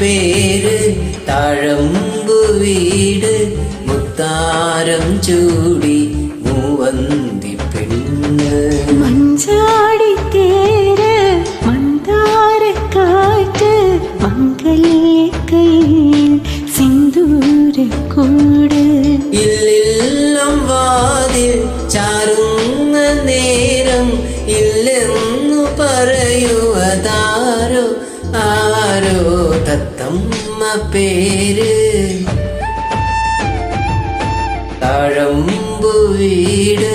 പേര് തഴമ്പു വീട് മുത്താരം ചൂടി മൂവന്തി പെണ്ണ്. മഞ്ചാടി പേര്. തഴമ്പു വീട്.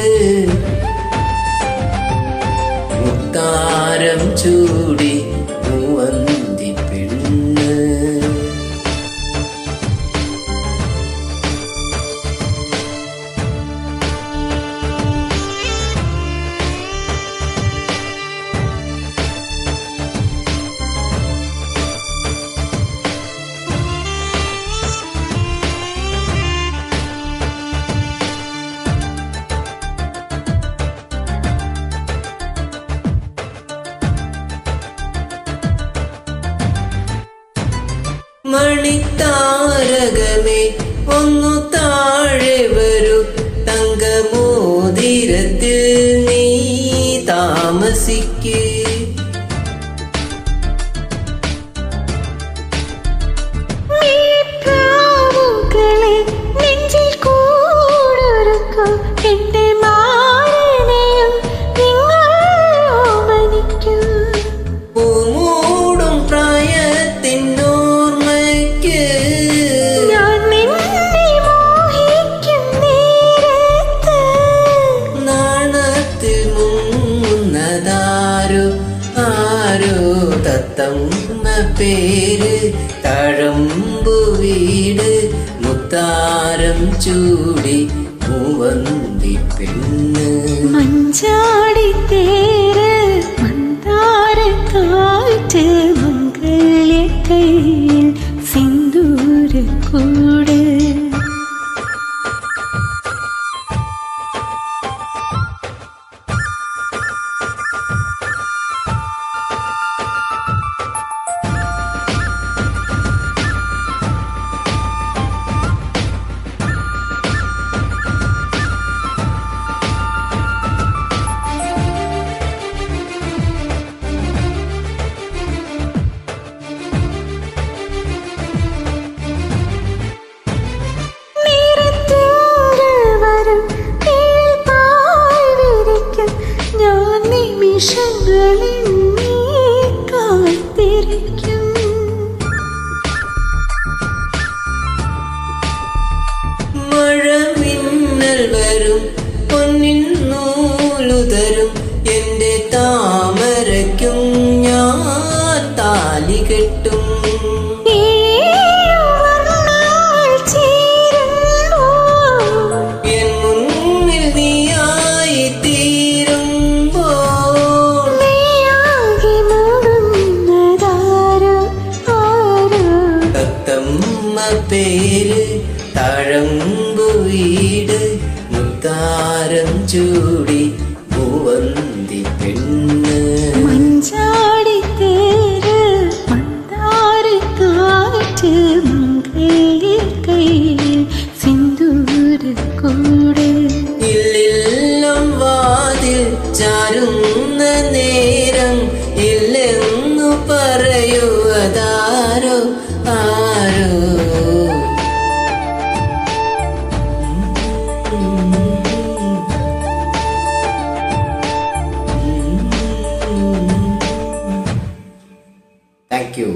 മുത്താരം ചൂടി മണിത്താരകമേ ഒന്നു താഴെ വരൂ. തങ്കമോതിരത്തിൽ നീ താമസിക്കേ. തത്തമ്മ പേര് തഴമ്പു വീട് മുത്താരം ചൂടി മൂവന്തി പെണ്ണ്. നൂലുതരും എന്റെ താമരയ്ക്കും ഞാൻ താലി കെട്ടും. പേര് തഴമ്പു വീട് മുത്താരം ചൂടി. ചാരുന്ന നേരം ഇല്ലെന്നു പറയുവതാരോ ആരോ? Thank you